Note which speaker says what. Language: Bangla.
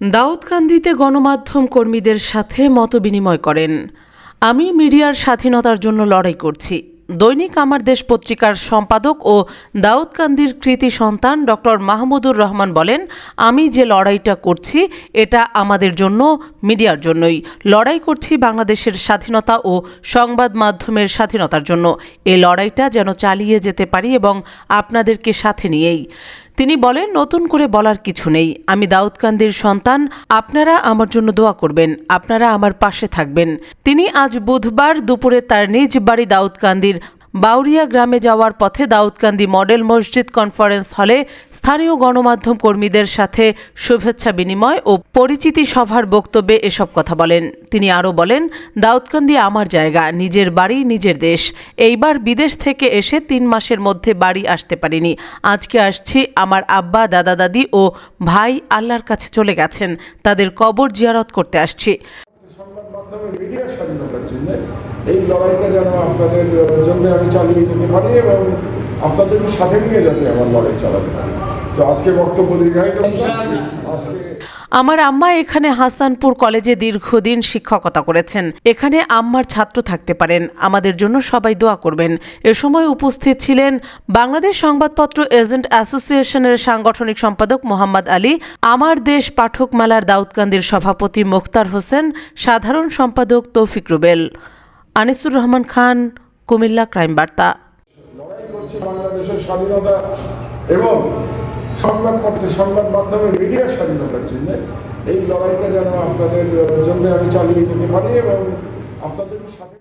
Speaker 1: দাউদকান্দিতে গণমাধ্যম কর্মীদের সাথে মতবিনিময় করেন। আমি মিডিয়ার স্বাধীনতার জন্য লড়াই করছি। দৈনিক আমার দেশ পত্রিকার সম্পাদক ও দাউদকান্দির কৃতি সন্তান ডক্টর মাহমুদুর রহমান বলেন, আমি যে লড়াইটা করছি, এটা আমাদের জন্য, মিডিয়ার জন্যই। লড়াই করছি বাংলাদেশের স্বাধীনতা ও সংবাদ মাধ্যমের স্বাধীনতার জন্য। এই লড়াইটা যেন চালিয়ে যেতে পারি এবং আপনাদেরকে সাথে নিয়েই। তিনি বলেন, নতুন করে বলার কিছু নেই। আমি দাউদকান্দির সন্তান। আপনারা আমার জন্য দোয়া করবেন। আপনারা আমার পাশে থাকবেন। তিনি আজ বুধবার দুপুরে তার নিজ বাড়ি দাউদকান্দির বাউরিয়া গ্রামে যাওয়ার পথে দাউদকান্দি মডেল মসজিদ কনফারেন্স হলে স্থানীয় গণমাধ্যম কর্মীদের সাথে শুভেচ্ছা বিনিময় ও পরিচিতি সভার বক্তব্যে এসব কথা বলেন। তিনি আরও বলেন, দাউদকান্দি আমার জায়গা, নিজের বাড়ি, নিজের দেশ। এইবার বিদেশ থেকে এসে তিন মাসের মধ্যে বাড়ি আসতে পারিনি। আজকে আসছি, আমার আব্বা, দাদা, দাদি ও ভাই আল্লাহর কাছে চলে গেছেন। তাদের কবর জিয়ারত করতে আসছি
Speaker 2: সংবাদ মাধ্যমে মিডিয়ার স্বাধীনতার জন্য এই লড়াইটা যেন আপনাদের জন্য আমি চালিয়ে যেতে পারি এবং আপনাদেরকে সাথে নিয়ে যাতে আমার লড়াই চালাতে পারি। তো আজকে বক্তব্য দীর্ঘায়িত।
Speaker 1: আমার আম্মা এখানে হাসানপুর কলেজে দীর্ঘদিন শিক্ষকতা করেছেন। এখানে আম্মার ছাত্র থাকতে পারেন। আমাদের জন্য সবাই দোয়া করবেন। এ সময় উপস্থিত ছিলেন বাংলাদেশ সংবাদপত্র এজেন্ট অ্যাসোসিয়েশনের সাংগঠনিক সম্পাদক মোহাম্মদ আলী, আমার দেশ পাঠক মেলার দাউদকান্দির সভাপতি মোখতার হোসেন, সাধারণ সম্পাদক তৌফিক রুবেল। আনিসুর রহমান খান, কুমিল্লা ক্রাইম বার্তা।
Speaker 2: এবং সংবাদ মাধ্যমে মিডিয়ার স্বাধীনতার জন্য। এই লড়াইটা যেন আপনাদের জন্য আমি চালিয়ে যেতে পারি এবং আপনাদের সাথে